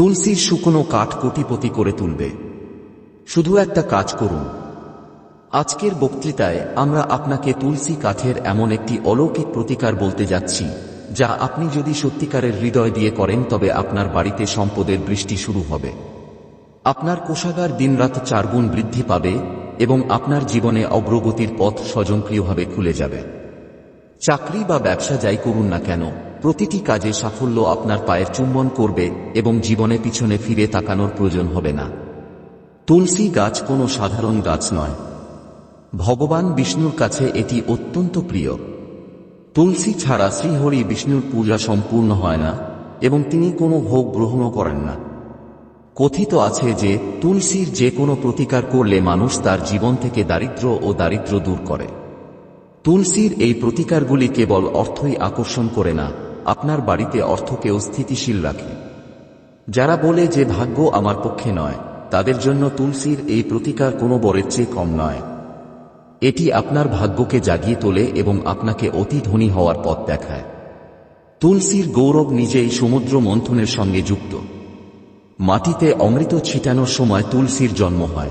তুলসীর শুকনো কাঠ কোটিপতি করে তুলবে। শুধু একটা কাজ করুন। আজকের বক্তৃতায় আমরা আপনাকে তুলসী কাঠের এমন একটি অলৌকিক প্রতিকার বলতে যাচ্ছি, যা আপনি যদি সত্যিকারের হৃদয় দিয়ে করেন তবে আপনার বাড়িতে সম্পদের বৃষ্টি শুরু হবে। আপনার কোষাগার দিনরাত চারগুণ বৃদ্ধি পাবে এবং আপনার জীবনে অগ্রগতির পথ স্বজনক্রিয়ভাবে খুলে যাবে। চাকরি বা ব্যবসা যাই করুন না কেন প্রতিটি কাজে সাফল্য আপনার পায়ের চুম্বন করবে এবং জীবনে পিছনে ফিরে তাকানোর প্রয়োজন হবে না। তুলসী গাছ কোনো সাধারণ গাছ নয়। ভগবান বিষ্ণুর কাছে এটি অত্যন্ত প্রিয়। তুলসী ছাড়া শ্রীহরি বিষ্ণুর পূজা সম্পূর্ণ হয় না এবং তিনি কোনো ভোগ গ্রহণও করেন না। কথিত আছে যে তুলসীর যে কোনো প্রতিকার করলে মানুষ তার জীবন থেকে দারিদ্র্য ও দারিদ্র্য দূর করে। তুলসীর এই প্রতিকারগুলি কেবল অর্থই আকর্ষণ করে না আপনার বাড়িতে অর্থকেও স্থিতিশীল রাখে। যারা বলে যে ভাগ্য আমার পক্ষে নয়, তাদের জন্য তুলসীর এই প্রতিকার কোনো বরের চেয়ে কম নয়। এটি আপনার ভাগ্যকে জাগিয়ে তোলে এবং আপনাকে অতি ধনী হওয়ার পথ দেখায়। তুলসীর গৌরব নিজেই সমুদ্র মন্থনের সঙ্গে যুক্ত। মাটিতে অমৃত ছিটানোর সময় তুলসীর জন্ম হয়।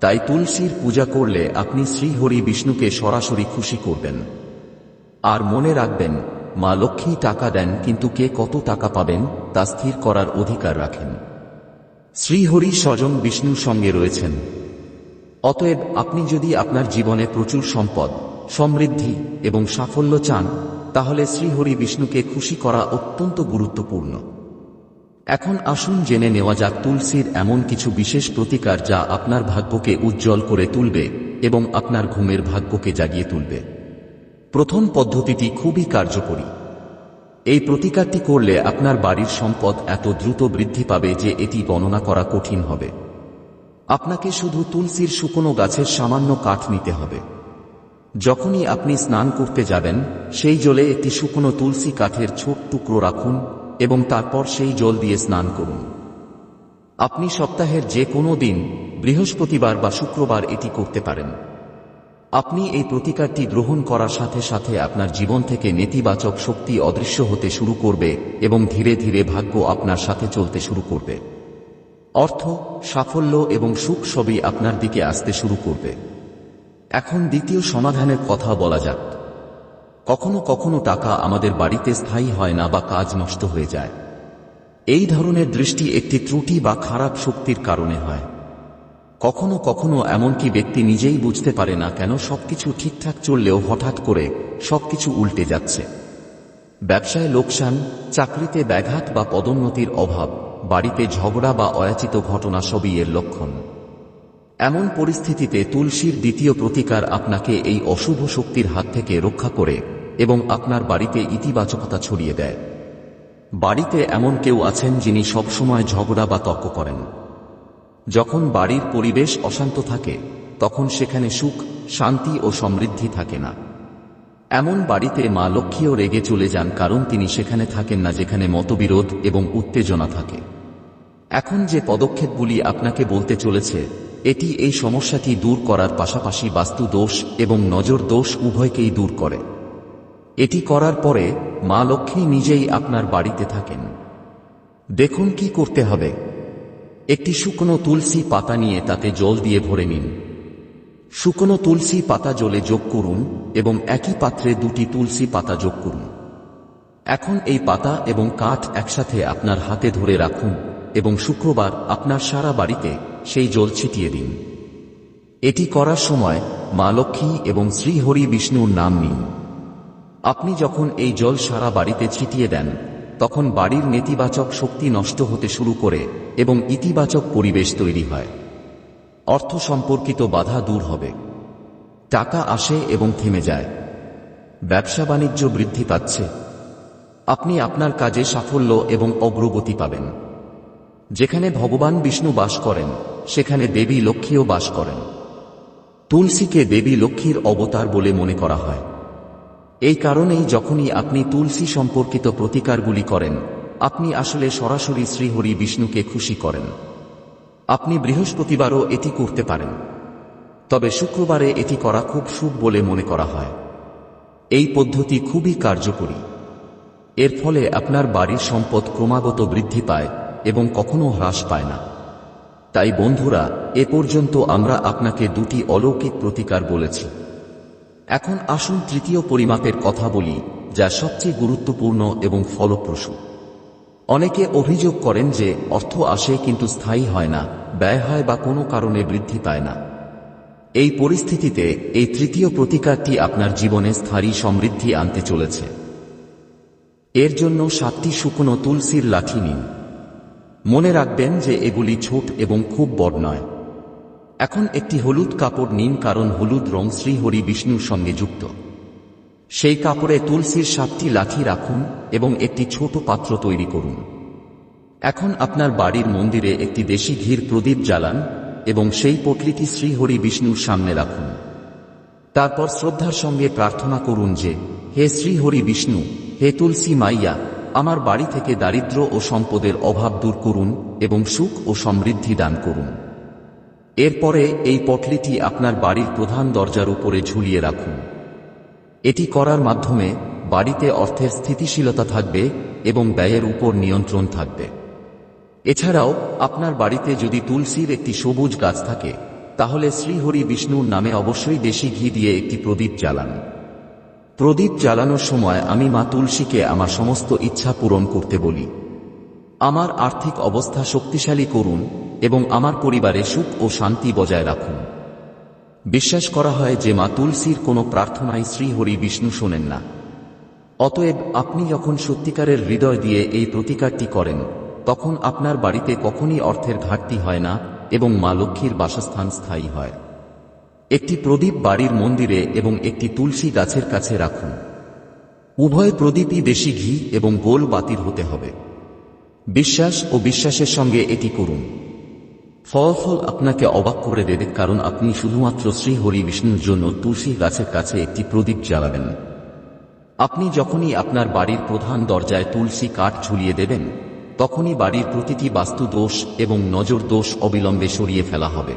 তাই তুলসীর পূজা করলে আপনি শ্রীহরি বিষ্ণুকে সরাসরি খুশি করবেন। আর মনে রাখবেন মা লক্ষ্মী টাকা দেন কিন্তু কে কত টাকা পাবেন তা স্থির করার অধিকার রাখেন। শ্রীহরি স্বজন বিষ্ণুর সঙ্গে রয়েছেন। অতএব আপনি যদি আপনার জীবনে প্রচুর সম্পদ সমৃদ্ধি এবং সাফল্য চান তাহলে শ্রীহরি বিষ্ণুকে খুশি করা অত্যন্ত গুরুত্বপূর্ণ। এখন আসুন জেনে নেওয়া যাক তুলসীর এমন কিছু বিশেষ প্রতিকার যা আপনার ভাগ্যকে উজ্জ্বল করে তুলবে এবং আপনার ঘুমের ভাগ্যকে জাগিয়ে তুলবে। প্রথম পদ্ধতিটি খুবই কার্যকরী। এই প্রতিকারটি করলে আপনার বাড়ির সম্পদ এত দ্রুত বৃদ্ধি পাবে যে এটি গণনা করা কঠিন হবে। আপনাকে শুধু তুলসীর শুকনো গাছের সামান্য কাঠ নিতে হবে। যখনই আপনি স্নান করতে যাবেন, সেই জলে একটি শুকনো তুলসী কাঠের ছোট টুকরো রাখুন এবং তারপর সেই জল দিয়ে স্নান করুন। আপনি সপ্তাহের যে কোনো দিন বৃহস্পতিবার বা শুক্রবার এটি করতে পারেন। আপনি এই প্রতিকারটি গ্রহণ করার সাথে সাথে আপনার জীবন থেকে নেতিবাচক শক্তি অদৃশ্য হতে শুরু করবে এবং ধীরে ধীরে ভাগ্য আপনার সাথে চলতে শুরু করবে। অর্থ, সাফল্য এবং সুখ সবই আপনার দিকে আসতে শুরু করবে। এখন দ্বিতীয় সমাধানের কথা বলা যাক। কখনো কখনো টাকা আমাদের বাড়িতে স্থায়ী হয় না বা কাজ নষ্ট হয়ে যায়। এই ধরনের দৃষ্টি একটি ত্রুটি বা খারাপ শক্তির কারণে হয়। কখনো কখনো এমনকি ব্যক্তি নিজেই বুঝতে পারে না কেন সবকিছু ঠিকঠাক চললেও হঠাৎ করে সবকিছু উল্টে যাচ্ছে। ব্যবসায় লোকসান, চাকরিতে ব্যাঘাত বা পদোন্নতির অভাব, বাড়িতে ঝগড়া বা অয়াচিত ঘটনা সবই এর লক্ষণ। এমন পরিস্থিতিতে তুলসীর দ্বিতীয় প্রতিকার আপনাকে এই অশুভ শক্তির হাত থেকে রক্ষা করে এবং আপনার বাড়িতে ইতিবাচকতা ছড়িয়ে দেয়। বাড়িতে এমন কেউ আছেন যিনি সবসময় ঝগড়া বা তর্ক করেন। যখন বাড়ির পরিবেশ অশান্ত থাকে, তখন সেখানে সুখ, শান্তি ও সমৃদ্ধি থাকে না। এমন বাড়িতে মা লক্ষ্মীও রেগে চলে যান কারণ তিনি সেখানে থাকেন না যেখানে মতবিরোধ এবং উত্তেজনা থাকে। এখন যে পদক্ষেপগুলি আপনাকে বলতে চলেছে, এটি এই সমস্যাটি দূর করার পাশাপাশি বাস্তু দোষ এবং নজর দোষ উভয়কেই দূর করে। এটি করার পরে মা লক্ষ্মী নিজেই আপনার বাড়িতে থাকেন। দেখুন কি করতে হবে। একটি শুকনো তুলসী পাতা নিয়ে তাতে জল দিয়ে ভরে নিন। শুকনো তুলসী পাতা জলে যোগ করুন এবং একই পাত্রে দুটি তুলসী পাতা যোগ করুন। এখন এই পাতা এবং কাঠ একসাথে আপনার হাতে ধরে রাখুন এবং শুক্রবার আপনার সারা বাড়িতে সেই জল ছিটিয়ে দিন। এটি করার সময় মা লক্ষ্মী এবং শ্রীহরি বিষ্ণুর নাম নিন। আপনি যখন এই জল সারা বাড়িতে ছিটিয়ে দেন, তখন বাড়ির নেতিবাচক শক্তি নষ্ট হতে শুরু করে এবং ইতিবাচক পরিবেশ তৈরি হয়। অর্থ সম্পর্কিত বাধা দূর হবে। টাকা আসে এবং থেমে যায়। ব্যবসা বাণিজ্য বৃদ্ধি পাচ্ছে। আপনি আপনার কাজে সাফল্য এবং অগ্রগতি পাবেন। যেখানে ভগবান বিষ্ণু বাস করেন, সেখানে দেবী লক্ষ্মীও বাস করেন। তুলসীকে দেবী লক্ষ্মীর অবতার বলে মনে করা হয়। এই কারণেই যখনই আপনি তুলসী সম্পর্কিত প্রতিকারগুলি করেন আপনি আসলে সরাসরি শ্রীহরি বিষ্ণুকে খুশি করেন। আপনি বৃহস্পতিবারও এটি করতে পারেন। তবে শুক্রবারে এটি করা খুব শুভ বলে মনে করা হয়। এই পদ্ধতি খুবই কার্যকরী। এর ফলে আপনার বাড়ির সম্পদ ক্রমাগত বৃদ্ধি পায় এবং কখনো হ্রাস পায় না। তাই বন্ধুরা, এ পর্যন্ত আমরা আপনাকে দুটি অলৌকিক প্রতিকার বলেছি। এখন আসুন তৃতীয় পরিমাপের কথা বলি, যা সবচেয়ে গুরুত্বপূর্ণ এবং ফলপ্রসূ। অনেকে অভিযোগ করেন যে অর্থ আসে কিন্তু স্থায়ী হয় না, ব্যয় হয় বা কোনো কারণে বৃদ্ধি পায় না। এই পরিস্থিতিতে এই তৃতীয় প্রতিকারটি আপনার জীবনে স্থায়ী সমৃদ্ধি আনতে চলেছে। এর জন্য সাতটি শুকনো তুলসীর লাঠি নিন। মনে রাখবেন যে এগুলি ছোট এবং খুব বড় নয়। এখন একটি হলুদ কাপড় নিন কারণ হলুদ রং শ্রীহরি বিষ্ণুর সঙ্গে যুক্ত। সেই কাপড়ে তুলসীর সাতটি লাঠি রাখুন এবং একটি ছোট পাত্র তৈরি করুন। এখন আপনার বাড়ির মন্দিরে একটি দেশি ঘির প্রদীপ জ্বালান এবং সেই পটলিটি শ্রীহরি বিষ্ণুর সামনে রাখুন। তারপর শ্রদ্ধার সঙ্গে প্রার্থনা করুন যে, হে শ্রীহরি বিষ্ণু, হে তুলসী মাইয়া, আমার বাড়ি থেকে দারিদ্র্য ও সম্পদের অভাব দূর করুন এবং সুখ ও সমৃদ্ধি দান করুন। এরপরে এই পটলিটি আপনার বাড়ির প্রধান দরজার উপরে ঝুলিয়ে রাখুন। এটি করার মাধ্যমে বাড়িতে অর্থের স্থিতিশীলতা থাকবে এবং ব্যয়ের উপর নিয়ন্ত্রণ থাকবে। এছাড়াও, আপনার বাড়িতে যদি তুলসীর একটি সবুজ গাছ থাকে, তাহলে শ্রীহরি বিষ্ণুর নামে অবশ্যই দেশি ঘি দিয়ে একটি প্রদীপ জ্বালান। প্রদীপ জ্বালানোর সময় আমি মা তুলসীকে আমার সমস্ত ইচ্ছা পূরণ করতে বলি। আমার আর্থিক অবস্থা শক্তিশালী করুন এবং আমার পরিবারে সুখ ও শান্তি বজায় রাখুন। বিশ্বাস করা হয় যে মা তুলসীর কোনো প্রার্থনাই শ্রীহরি বিষ্ণু শোনেন না। অতএব আপনি যখন সত্যিকারের হৃদয় দিয়ে এই প্রতিকারটি করেন, তখন আপনার বাড়িতে কখনই অর্থের ঘাটতি হয় না এবং মা লক্ষ্মীর বাসস্থান স্থায়ী হয়। একটি প্রদীপ বাড়ির মন্দিরে এবং একটি তুলসী গাছের কাছে রাখুন। উভয় প্রদীপই বেশি ঘি এবং গোল বাতিল হতে হবে। বিশ্বাস ও বিশ্বাসের সঙ্গে এটি করুন। ফলাফল আপনাকে অবাক করে দেবে কারণ আপনি শুধুমাত্র শ্রী হরি বিষ্ণুর জন্য তুলসী গাছের কাছে একটি প্রদীপ জ্বালাবেন। আপনি যখনই আপনার বাড়ির প্রধান দরজায় তুলসী কাঠ ঝুলিয়ে দেবেন, তখনই বাড়ির প্রতিটি বাস্তু দোষ এবং নজর দোষ অবিলম্বে সরিয়ে ফেলা হবে।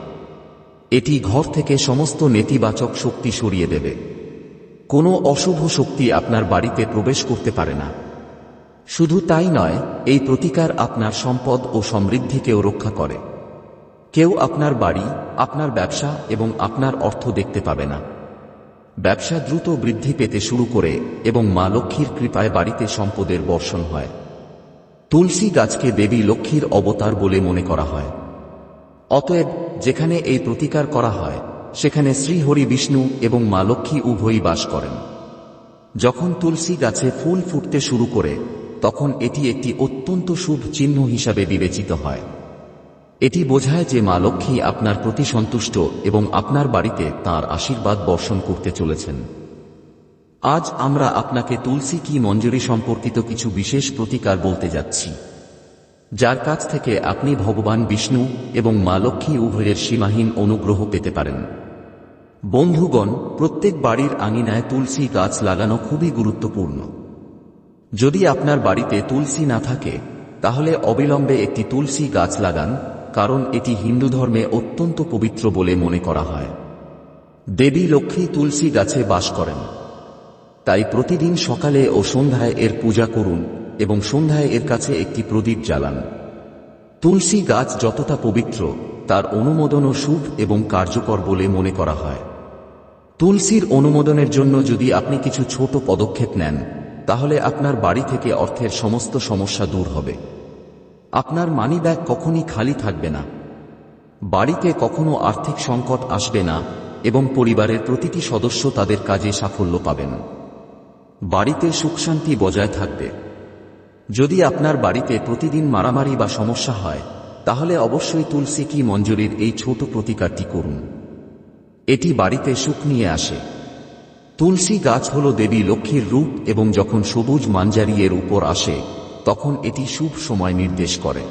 এটি ঘর থেকে সমস্ত নেতিবাচক শক্তি সরিয়ে দেবে। কোনো অশুভ শক্তি আপনার বাড়িতে প্রবেশ করতে পারে না। শুধু তাই নয়, এই প্রতিকার আপনার সম্পদ ও সমৃদ্ধিকেও রক্ষা করে। কেউ আপনার বাড়ি, আপনার ব্যবসা এবং আপনার অর্থ দেখতে পাবে না। ব্যবসা দ্রুত বৃদ্ধি পেতে শুরু করে এবং মা লক্ষ্মীর কৃপায় বাড়িতে সম্পদের বর্ষণ হয়। তুলসী গাছকে দেবী লক্ষ্মীর অবতার বলে মনে করা হয়। অতএব যেখানে এই প্রতিকার করা হয়, সেখানে শ্রীহরি বিষ্ণু এবং মা লক্ষ্মী উভয়ই বাস করেন। যখন তুলসী গাছে ফুল ফুটতে শুরু করে, তখন এটি একটি অত্যন্ত শুভ চিহ্ন হিসাবে বিবেচিত হয়। এটি বোঝায় যে মা লক্ষ্মী আপনার প্রতি সন্তুষ্ট এবং আপনার বাড়িতে তার আশীর্বাদ বর্ষণ করতে চলেছেন। আজ আমরা আপনাকে তুলসী কি মঞ্জুরি সম্পর্কিত কিছু বিশেষ প্রতিকার বলতে যাচ্ছি। যার কাছ থেকে আপনি ভগবান বিষ্ণু এবং মা লক্ষ্মী উভয়ের সীমাহীন অনুগ্রহ পেতে পারেন। বন্ধুগণ, প্রত্যেক বাড়ির আঙিনায় তুলসী গাছ লাগানো খুবই গুরুত্বপূর্ণ। যদি আপনার বাড়িতে তুলসী না থাকে, তাহলে অবিলম্বে একটি তুলসী গাছ লাগান কারণ এটি হিন্দু ধর্মে অত্যন্ত পবিত্র বলে মনে করা হয়। দেবী লক্ষ্মী তুলসী গাছে বাস করেন। তাই প্রতিদিন সকালে ও সন্ধ্যায় এর পূজা করুন এবং সন্ধ্যায় এর কাছে একটি প্রদীপ জ্বালান। তুলসী গাছ যতটা পবিত্র, তার অনুমোদনও শুভ এবং কার্যকর বলে মনে করা হয়। তুলসীর অনুমোদনের জন্য যদি আপনি কিছু ছোট পদক্ষেপ নেন, তাহলে আপনার বাড়ি থেকে অর্থের সমস্ত সমস্যা দূর হবে। আপনার মানি ব্যাগ কখনই খালি থাকবে না। বাড়িতে কখনো আর্থিক সংকট আসবে না এবং পরিবারের প্রতিটি সদস্য তাদের কাজে সাফল্য পাবেন। বাড়িতে সুখশান্তি বজায় থাকবে। যদি আপনার বাড়িতে প্রতিদিন মারামারি বা সমস্যা হয়, তাহলে অবশ্যই তুলসী কি মঞ্জুরির এই ছোট প্রতিকারটি করুন। এটি বাড়িতে সুখ নিয়ে আসে। তুলসী গাছ হল দেবী লক্ষ্মীর রূপ এবং যখন সবুজ মাঞ্জারি এর উপর আসে তখন এটি শুভ সময় নির্দেশ করে।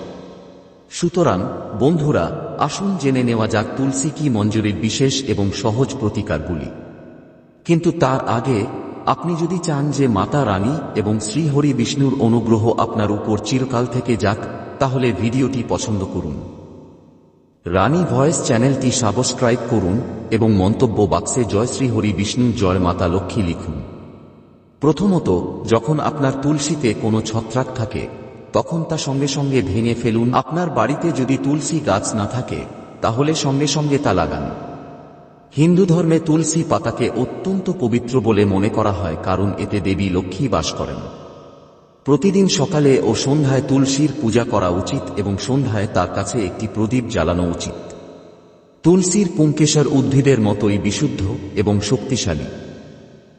সুতরাং, বন্ধুরা, আসুন জেনে নেওয়া যাক তুলসী কি মঞ্জুরির বিশেষ এবং সহজ প্রতিকারগুলি। কিন্তু তার আগে, আপনি যদি চান যে মাতা রানী এবং শ্রীহরি বিষ্ণুর অনুগ্রহ আপনার উপর চিরকাল থেকে যাক, তাহলে ভিডিওটি পছন্দ করুন। রানী ভয়েস চ্যানেলটি সাবস্ক্রাইব করুন এবং মন্তব্য বাক্সে জয় শ্রীহরি বিষ্ণু, জয় মাতা লক্ষ্মী লিখুন। প্রথমত, যখন আপনার তুলসীতে কোনো ছত্রাক থাকে, তখন তা সঙ্গে সঙ্গে ভেঙে ফেলুন। আপনার বাড়িতে যদি তুলসী গাছ না থাকে, তাহলে সঙ্গে সঙ্গে তা লাগান। হিন্দু ধর্মে তুলসী পাতাকে অত্যন্ত পবিত্র বলে মনে করা হয়, কারণ এতে দেবী লক্ষ্মী বাস করেন। প্রতিদিন সকালে ও সন্ধ্যায় তুলসীর পূজা করা উচিত এবং সন্ধ্যায় তার কাছে একটি প্রদীপ জ্বালানো উচিত। তুলসীর পুঙ্কেশর উদ্ভিদের মতোই বিশুদ্ধ এবং শক্তিশালী।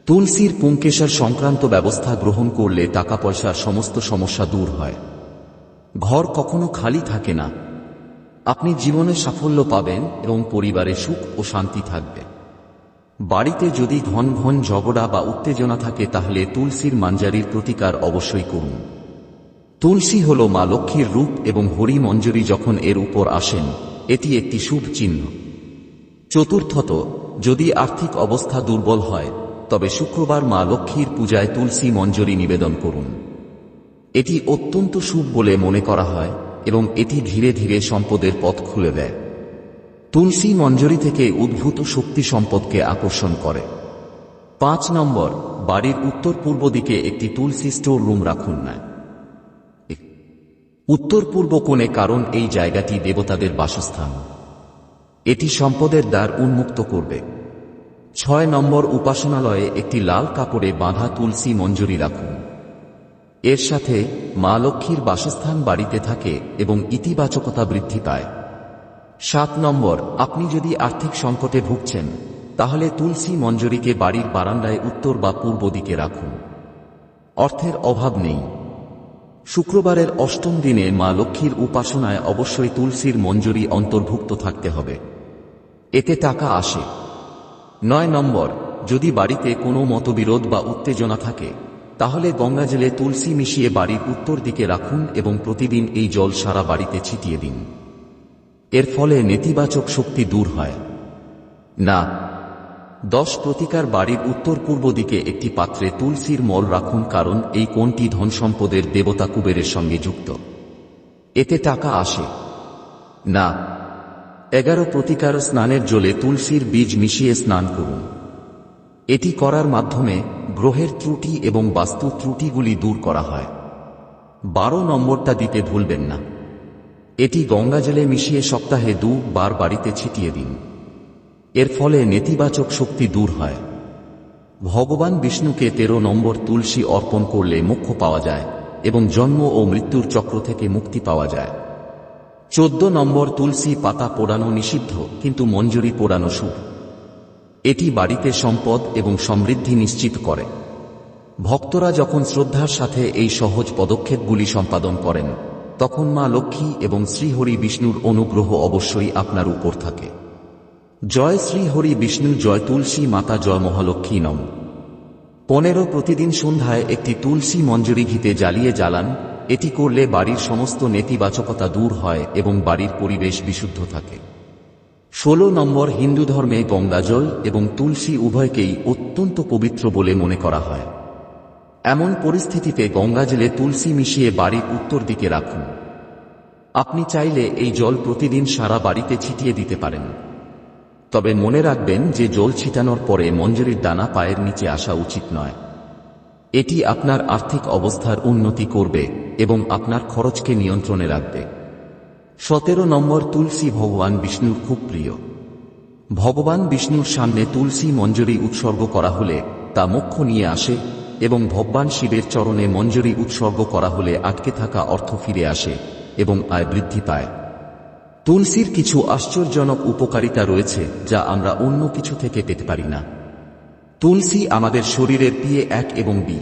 তুলসীর পুঙ্কেশর সংক্রান্ত ব্যবস্থা গ্রহণ করলে টাকা পয়সার সমস্ত সমস্যা দূর হয়। ঘর কখনো খালি থাকে না। আপনি জীবনে সাফল্য পাবেন এবং পরিবারে সুখ ও শান্তি থাকবে। বাড়িতে যদি ঘন ঘন ঝগড়া বা উত্তেজনা থাকে, তাহলে তুলসীর মাঞ্জারির প্রতিকার অবশ্যই করুন। তুলসী হল মা লক্ষ্মীর রূপ এবং হরি মঞ্জুরি যখন এর উপর আসেন, এটি একটি শুভ চিহ্ন। চতুর্থত, যদি আর্থিক অবস্থা দুর্বল হয় তবে শুক্রবার মা লক্ষ্মীর পূজায় তুলসী মঞ্জরি নিবেদন করুন। এটি অত্যন্ত শুভ বলে মনে করা হয় এবং এটি ধীরে ধীরে সম্পদের পথ খুলে দেয়। তুলসী মঞ্জরি থেকে উদ্ভূত শক্তি সম্পদকে আকর্ষণ করে। পাঁচ নম্বর, বাড়ির উত্তর পূর্ব দিকে একটি তুলসী স্টোর রুম রাখুন না। উত্তর পূর্ব কোণে কারণ এই জায়গাটি দেবতাদের বাসস্থান। এটি সম্পদের দ্বার উন্মুক্ত করবে। ছয় নম্বর উপাসনালয়ে একটি লাল কাপড়ে বাঁধা তুলসী মঞ্জুরি রাখুন। এর সাথে মা লক্ষ্মীর বাসস্থান বাড়িতে থাকে এবং ইতিবাচকতা বৃদ্ধি পায়। সাত নম্বর, আপনি যদি আর্থিক সংকটে ভুগছেন, তাহলে তুলসী মঞ্জুরিকে বাড়ির বারান্দায় উত্তর বা পূর্ব দিকে রাখুন। অর্থের অভাব নেই। শুক্রবারের অষ্টম দিনে মা লক্ষ্মীর উপাসনায় অবশ্যই তুলসীর মঞ্জুরি অন্তর্ভুক্ত থাকতে হবে। এতে টাকা আসে। নয় নম্বর, যদি বাড়িতে কোনো মতবিরোধ বা উত্তেজনা থাকে, তাহলে গঙ্গা গঙ্গাজলে তুলসী মিশিয়ে বাড়ির উত্তর দিকে রাখুন এবং প্রতিদিন এই জল সারা বাড়িতে ছিটিয়ে দিন। এর ফলে নেতিবাচক শক্তি দূর হয়। না, দশ প্রতিকার বাড়ির উত্তর পূর্ব দিকে একটি পাত্রে তুলসীর মল রাখুন কারণ এই কোণটি ধন সম্পদের দেবতা কুবেরের সঙ্গে যুক্ত। এতে টাকা আসে। না এগারো প্রতিকার স্নানের জলে তুলসীর বীজ মিশিয়ে স্নান করুন। এটি করার মাধ্যমে গ্রহের ত্রুটি এবং বাস্তু ত্রুটিগুলি দূর করা হয়। বারো নম্বরটা দিতে ভুলবেন না। এটি গঙ্গা গঙ্গাজলে মিশিয়ে সপ্তাহে দু বার বাড়িতে ছিটিয়ে দিন। এর ফলে নেতিবাচক শক্তি দূর হয়। ভগবান বিষ্ণুকে তেরো নম্বর তুলসী অর্পণ করলে মুখ্য পাওয়া যায় এবং জন্ম ও মৃত্যুর চক্র থেকে মুক্তি পাওয়া যায়। চোদ্দ নম্বর তুলসী পাতা পোড়ানো নিষিদ্ধ, কিন্তু মঞ্জুরি পোড়ানো শুভ। এটি বাড়িতে সম্পদ এবং সমৃদ্ধি নিশ্চিত করে। ভক্তরা যখন শ্রদ্ধার সাথে এই সহজ পদক্ষেপগুলি সম্পাদন করেন, তখন মা লক্ষ্মী এবং শ্রীহরি বিষ্ণুর অনুগ্রহ অবশ্যই আপনার উপর থাকে। জয় শ্রীহরি বিষ্ণু, জয় তুলসী মাতা, জয় মহালক্ষ্মী নম। পনেরো প্রতিদিন সন্ধ্যায় একটি তুলসী মঞ্জুরি ঘিতে জ্বালিয়ে জ্বালান এটি করলে বাড়ির সমস্ত নেতিবাচকতা দূর হয় এবং বাড়ির পরিবেশ বিশুদ্ধ থাকে। ষোলো নম্বর হিন্দু ধর্মে গঙ্গাজল এবং তুলসী উভয়কেই অত্যন্ত পবিত্র বলে মনে করা হয়। এমন পরিস্থিতিতে গঙ্গাজলে তুলসী মিশিয়ে বাড়ির উত্তর দিকে রাখুন। আপনি চাইলে এই জল প্রতিদিন সারা বাড়িতে ছিটিয়ে দিতে পারেন। তবে মনে রাখবেন যে জল ছিটানোর পরে মঞ্জুরির দানা পায়ের নিচে আসা উচিত নয়। এটি আপনার আর্থিক অবস্থার উন্নতি করবে এবং আপনার খরচকে নিয়ন্ত্রণে রাখবে। সতেরো নম্বর তুলসী ভগবান বিষ্ণুর খুব প্রিয়। ভগবান বিষ্ণুর সামনে তুলসী মঞ্জুরি উৎসর্গ করা হলে তা মোক্ষ নিয়ে আসে এবং ভগবান শিবের চরণে মঞ্জুরি উৎসর্গ করা হলে আটকে থাকা অর্থ ফিরে আসে এবং আয় বৃদ্ধি পায়। তুলসীর কিছু আশ্চর্যজনক উপকারিতা রয়েছে যা আমরা অন্য কিছু থেকে পেতে পারি না। তুলসী আমাদের শরীরের পিএ এক এবং বি।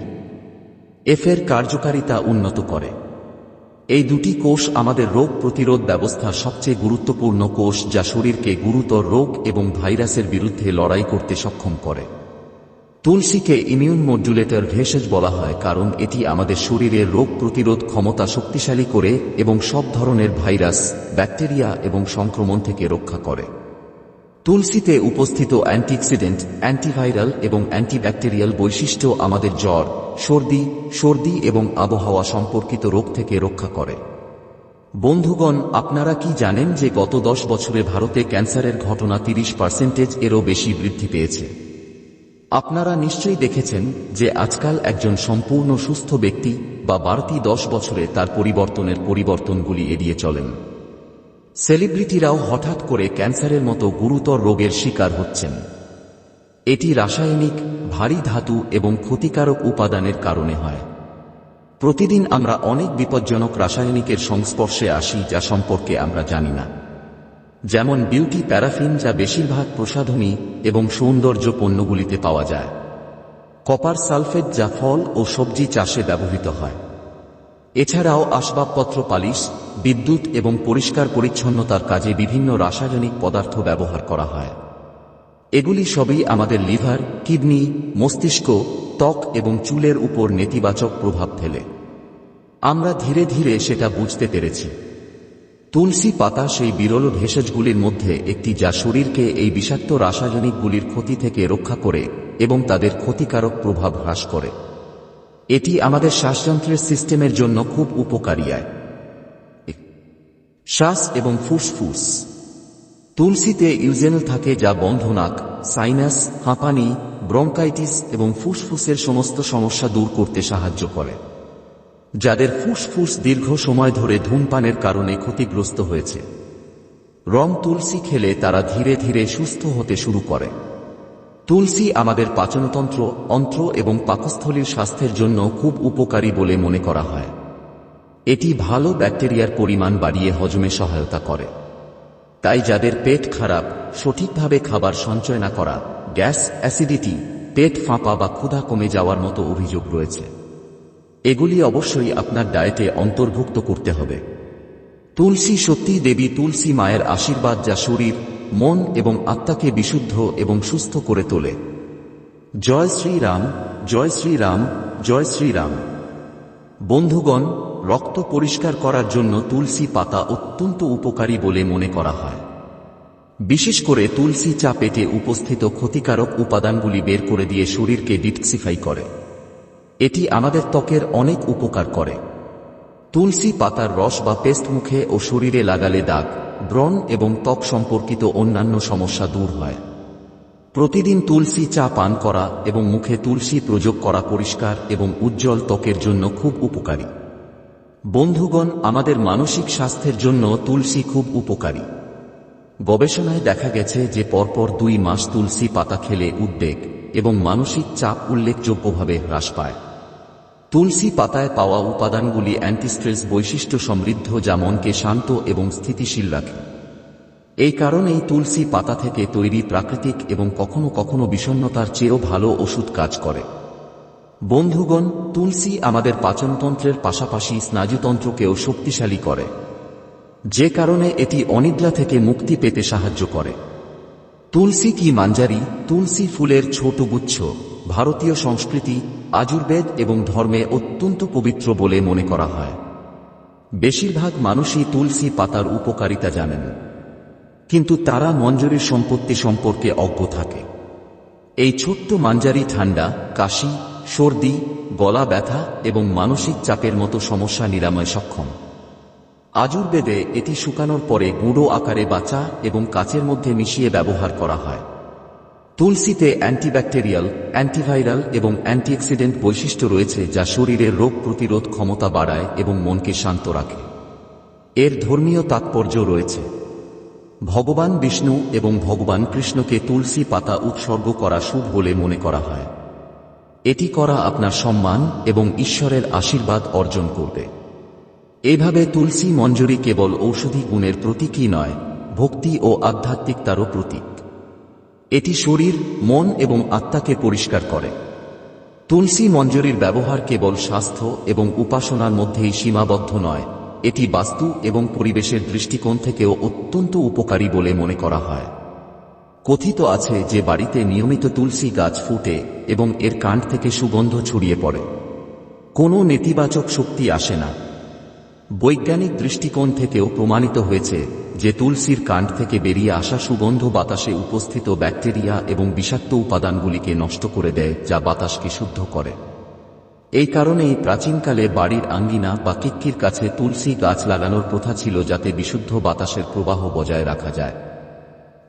এফের কার্যকারিতা উন্নত করে। এই দুটি কোষ আমাদের রোগ প্রতিরোধ ব্যবস্থা সবচেয়ে গুরুত্বপূর্ণ কোষ যা শরীরকে গুরুতর রোগ এবং ভাইরাসের বিরুদ্ধে লড়াই করতে সক্ষম করে। তুলসীকে ইমিউন মডুলেটর ভেষজ বলা হয় কারণ এটি আমাদের শরীরের রোগ প্রতিরোধ ক্ষমতা শক্তিশালী করে এবং সব ধরনের ভাইরাস, ব্যাকটেরিয়া এবং সংক্রমণ থেকে রক্ষা করে। তুলসীতে উপস্থিত অ্যান্টিঅক্সিডেন্ট, অ্যান্টিভাইরাল এবং অ্যান্টিব্যাকটেরিয়াল বৈশিষ্ট্য আমাদের জ্বর, সর্দি সর্দি এবং আবহাওয়া সম্পর্কিত রোগ থেকে রক্ষা করে। বন্ধুগণ, আপনারা কি জানেন যে গত দশ বছরে ভারতে ক্যান্সারের ঘটনা তিরিশ পার্সেন্টেজ এরও বেশি বৃদ্ধি পেয়েছে? আপনারা নিশ্চয়ই দেখেছেন যে আজকাল একজন সম্পূর্ণ সুস্থ ব্যক্তি বা বাড়তি দশ বছরে তার পরিবর্তনের পরিবর্তনগুলি এড়িয়ে চলেন। সেলিব্রিটিরাও হঠাৎ করে ক্যান্সারের মতো গুরুতর রোগের শিকার হচ্ছেন। এটি রাসায়নিক, ভারী ধাতু এবং ক্ষতিকারক উপাদানের কারণে হয়। প্রতিদিন আমরা অনেক বিপজ্জনক রাসায়নিকের সংস্পর্শে আসি যা সম্পর্কে আমরা জানি না। যেমন বিউটি প্যারাফিন যা বেশিরভাগ প্রসাধনী এবং সৌন্দর্য পণ্যগুলিতে পাওয়া যায়। কপার সালফেট যা ফল ও সবজি চাষে ব্যবহৃত হয়। এছাড়াও আসবাবপত্র পালিশ, বিদ্যুৎ এবং পরিষ্কার পরিচ্ছন্নতার কাজে বিভিন্ন রাসায়নিক পদার্থ ব্যবহার করা হয়। এগুলি সবই আমাদের লিভার, কিডনি, মস্তিষ্ক, ত্বক এবং চুলের উপর নেতিবাচক প্রভাব ফেলে। আমরা ধীরে ধীরে সেটা বুঝতে পেরেছি। তুলসী পাতা সেই বিরল ভেষজগুলির মধ্যে একটি যা শরীরকে এই বিষাক্ত রাসায়নিকগুলির ক্ষতি থেকে রক্ষা করে এবং তাদের ক্ষতিকারক প্রভাব হ্রাস করে। এটি আমাদের শ্বাসযন্ত্রের সিস্টেমের জন্য খুব উপকারী শ্বাস এবং ফুসফুস। তুলসীতে ইউজেনল থাকে যা বন্ধনাক, সাইনাস, হাঁপানি, ব্রঙ্কাইটিস এবং ফুসফুসের সমস্ত সমস্যা দূর করতে সাহায্য করে, যাদের ফুসফুস দীর্ঘ সময় ধরে ধূমপানের কারণে ক্ষতিগ্রস্ত হয়েছে। রং তুলসী খেলে তারা ধীরে ধীরে সুস্থ হতে শুরু করে। তুলসী আমাদের পাচনতন্ত্র, অন্ত্র এবং পাকস্থলীর স্বাস্থ্যের জন্য খুব উপকারী বলে মনে করা হয়। এটি ভালো ব্যাকটেরিয়ার পরিমাণ বাড়িয়ে হজমে সহায়তা করে। তাই যাদের পেট খারাপ, সঠিকভাবে খাবার সঞ্চয় না করা, গ্যাস, অ্যাসিডিটি, পেট ফাঁপা বা ক্ষুধা কমে যাওয়ার মতো অভিযোগ রয়েছে। এগুলি অবশ্যই আপনার ডায়েটে অন্তর্ভুক্ত করতে হবে। তুলসী সত্যি দেবী তুলসী মায়ের আশীর্বাদ যা শরীর মন এবং আত্মাকে বিশুদ্ধ এবং সুস্থ করে তোলে। জয় শ্রীরাম জয় শ্রীরাম জয় শ্রীরাম। বন্ধুগণ, রক্ত পরিষ্কার করার জন্য তুলসী পাতা অত্যন্ত উপকারী বলে মনে করা হয়। বিশেষ করে তুলসী চা পেটে উপস্থিত ক্ষতিকারক উপাদানগুলি বের করে দিয়ে শরীরকে ডিটক্সিফাই করে। এটি আমাদের ত্বকের অনেক উপকার করে। তুলসী পাতার রস বা পেস্ট মুখে ও শরীরে লাগালে দাগ ব্রণ এবং ত্বক সম্পর্কিত অন্যান্য সমস্যা দূর হয়। প্রতিদিন তুলসী চা পান করা এবং মুখে তুলসী প্রযোগ করা পরিষ্কার এবং উজ্জ্বল ত্বকের জন্য খুব উপকারী। বন্ধুগণ, আমাদের মানসিক স্বাস্থ্যের জন্য তুলসী খুব উপকারী। গবেষণায় দেখা গেছে যে পরপর দুই মাস তুলসী পাতা খেলে উদ্বেগ এবং মানসিক চাপ উল্লেখযোগ্যভাবে হ্রাস পায়। তুলসী পাতায় পাওয়া উপাদানগুলি অ্যান্টিস্ট্রেস বৈশিষ্ট্য সমৃদ্ধ যা মনকে শান্ত এবং স্থিতিশীল রাখে। এই কারণেই তুলসী পাতা থেকে তৈরি প্রাকৃতিক এবং কখনো কখনো বিষণ্নতার চেয়েও ভালো ওষুধ কাজ করে। বন্ধুগণ, তুলসী আমাদের পাচনতন্ত্রের পাশাপাশি স্নায়ুতন্ত্রকেও শক্তিশালী করে। যে কারণে এটি অনিদ্রা থেকে মুক্তি পেতে সাহায্য করে। তুলসী কি মাঞ্জারি? তুলসী ফুলের ছোট গুচ্ছ। ভারতীয় সংস্কৃতি, আজুর্বেদ এবং ধর্মে অত্যন্ত পবিত্র বলে মনে করা হয়। বেশিরভাগ মানুষই তুলসী পাতার উপকারিতা জানেন। কিন্তু তারা মঞ্জুরির সম্পত্তি সম্পর্কে অজ্ঞ থাকে। এই ছোট্ট মাঞ্জারি ঠান্ডা, কাশি, সর্দি, গলা ব্যথা এবং মানসিক চাপের মতো সমস্যা নিরাময় সক্ষম। আজুর্বেদে এটি শুকানোর পরে গুঁড়ো আকারে বাঁচা এবং কাচের মধ্যে মিশিয়ে ব্যবহার করা হয়। তুলসীতে অ্যান্টিব্যাকটেরিয়াল, অ্যান্টিভাইরাল এবং অ্যান্টিঅক্সিডেন্ট বৈশিষ্ট্য রয়েছে যা শরীরের রোগ প্রতিরোধ ক্ষমতা বাড়ায় এবং মনকে শান্ত রাখে। এর ধর্মীয় তাৎপর্য রয়েছে। ভগবান বিষ্ণু এবং ভগবান কৃষ্ণকে তুলসী পাতা উৎসর্গ করা শুভ বলে মনে করা হয়। এটি করা আপনার সম্মান এবং ঈশ্বরের আশীর্বাদ অর্জন করবে। এভাবে তুলসী মঞ্জুরি কেবল ঔষধি গুণের প্রতীকই নয়, ভক্তি ও আধ্যাত্মিকতারও প্রতীক। এটি শরীর, মন এবং আত্মাকে পরিষ্কার করে। তুলসী মঞ্জুরির ব্যবহার কেবল স্বাস্থ্য এবং উপাসনার মধ্যেই সীমাবদ্ধ নয়, এটি বাস্তু এবং পরিবেশের দৃষ্টিকোণ থেকেও অত্যন্ত উপকারী বলে মনে করা হয়। কথিত আছে যে বাড়িতে নিয়মিত তুলসী গাছ ফুটে এবং এর কাণ্ড থেকে সুগন্ধ ছড়িয়ে পড়ে। কোনো নেতিবাচক শক্তি আসে না বৈজ্ঞানিক দৃষ্টিকোণ থেকেও প্রমাণিত হয়েছে যে তুলসীর কাণ্ড থেকে বেরিয়ে আসা সুগন্ধ বাতাসে উপস্থিত ব্যাকটেরিয়া এবং বিষাক্ত উপাদানগুলিকে নষ্ট করে দেয়, যা বাতাসকে শুদ্ধ করে। এই কারণেই প্রাচীনকালে বাড়ির আঙ্গিনা বা কিক্কির কাছে তুলসী গাছ লাগানোর প্রথা ছিল যাতে বিশুদ্ধ বাতাসের প্রবাহ বজায় রাখা যায়।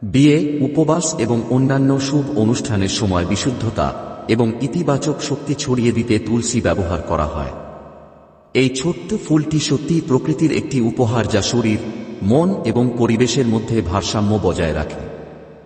বিয়ে, উপবাস এবং অন্যান্য শুভ অনুষ্ঠানের সময় বিশুদ্ধতা এবং ইতিবাচক শক্তি ছড়িয়ে দিতে তুলসী ব্যবহার করা হয়। এই ছোট্ট ফুলটি সত্যিই প্রকৃতির একটি উপহার যা শরীর, মন এবং পরিবেশের মধ্যে ভারসাম্য বজায় রাখে।